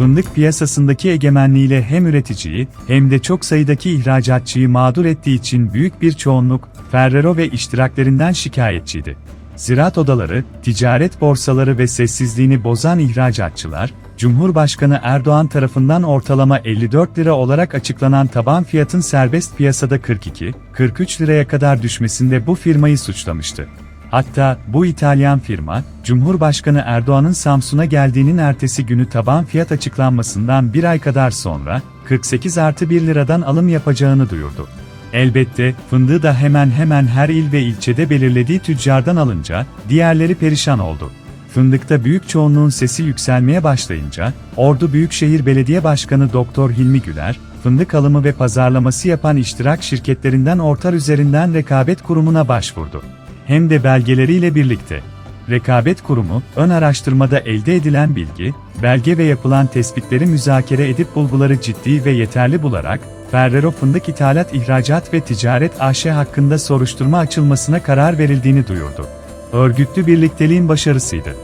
fındık piyasasındaki egemenliğiyle hem üreticiyi hem de çok sayıdaki ihracatçıyı mağdur ettiği için büyük bir çoğunluk Ferrero ve iştiraklerinden şikayetçiydi. Ziraat odaları, ticaret borsaları ve sessizliğini bozan ihracatçılar, Cumhurbaşkanı Erdoğan tarafından ortalama 54 lira olarak açıklanan taban fiyatın serbest piyasada 42-43 liraya kadar düşmesinde bu firmayı suçlamıştı. Hatta bu İtalyan firma, Cumhurbaşkanı Erdoğan'ın Samsun'a geldiğinin ertesi günü taban fiyat açıklanmasından bir ay kadar sonra 48 artı 1 liradan alım yapacağını duyurdu. Elbette, fındığı da hemen hemen her il ve ilçede belirlediği tüccardan alınca, diğerleri perişan oldu. Fındıkta büyük çoğunluğun sesi yükselmeye başlayınca, Ordu Büyükşehir Belediye Başkanı Doktor Hilmi Güler, fındık alımı ve pazarlaması yapan iştirak şirketlerinden Ortar üzerinden Rekabet Kurumu'na başvurdu. Hem de belgeleriyle birlikte. Rekabet Kurumu, ön araştırmada elde edilen bilgi, belge ve yapılan tespitleri müzakere edip bulguları ciddi ve yeterli bularak, Ferrero Fındık İthalat İhracat ve Ticaret AŞ hakkında soruşturma açılmasına karar verildiğini duyurdu. Örgütlü birlikteliğin başarısıydı.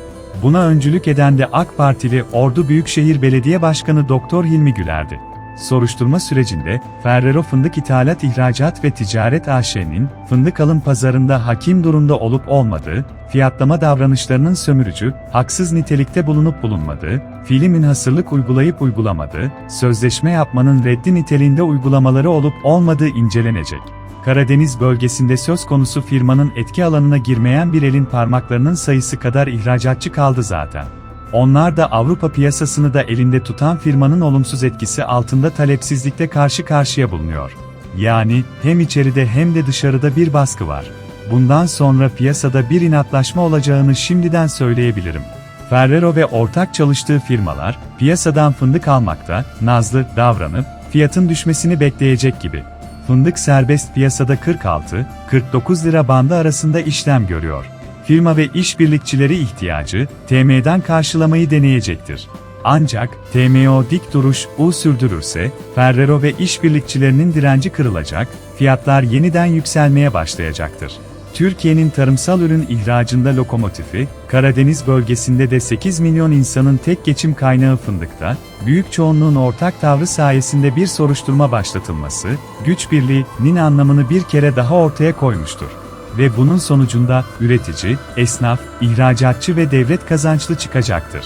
Buna öncülük eden de AK Partili Ordu Büyükşehir Belediye Başkanı Doktor Hilmi Güler'di. Soruşturma sürecinde, Ferrero Fındık İthalat İhracat ve Ticaret AŞ'nin, fındık alım pazarında hakim durumda olup olmadığı, fiyatlama davranışlarının sömürücü, haksız nitelikte bulunup bulunmadığı, fiili münhasırlık uygulayıp uygulamadığı, sözleşme yapmanın reddi niteliğinde uygulamaları olup olmadığı incelenecek. Karadeniz bölgesinde söz konusu firmanın etki alanına girmeyen bir elin parmaklarının sayısı kadar ihracatçı kaldı zaten. Onlar da Avrupa piyasasını da elinde tutan firmanın olumsuz etkisi altında talepsizlikte karşı karşıya bulunuyor. Yani hem içeride hem de dışarıda bir baskı var. Bundan sonra piyasada bir inatlaşma olacağını şimdiden söyleyebilirim. Ferrero ve ortak çalıştığı firmalar, piyasadan fındık almakta, nazlı davranıp, fiyatın düşmesini bekleyecek gibi. Fındık serbest piyasada 46-49 lira bandı arasında işlem görüyor. Firma ve işbirlikçileri ihtiyacı, TM'den karşılamayı deneyecektir. Ancak, TMO dik duruş U sürdürürse, Ferrero ve işbirlikçilerinin direnci kırılacak, fiyatlar yeniden yükselmeye başlayacaktır. Türkiye'nin tarımsal ürün ihracında lokomotifi, Karadeniz bölgesinde de 8 milyon insanın tek geçim kaynağı fındıkta, büyük çoğunluğun ortak tavrı sayesinde bir soruşturma başlatılması, güç birliğinin anlamını bir kere daha ortaya koymuştur. Ve bunun sonucunda üretici, esnaf, ihracatçı ve devlet kazançlı çıkacaktır.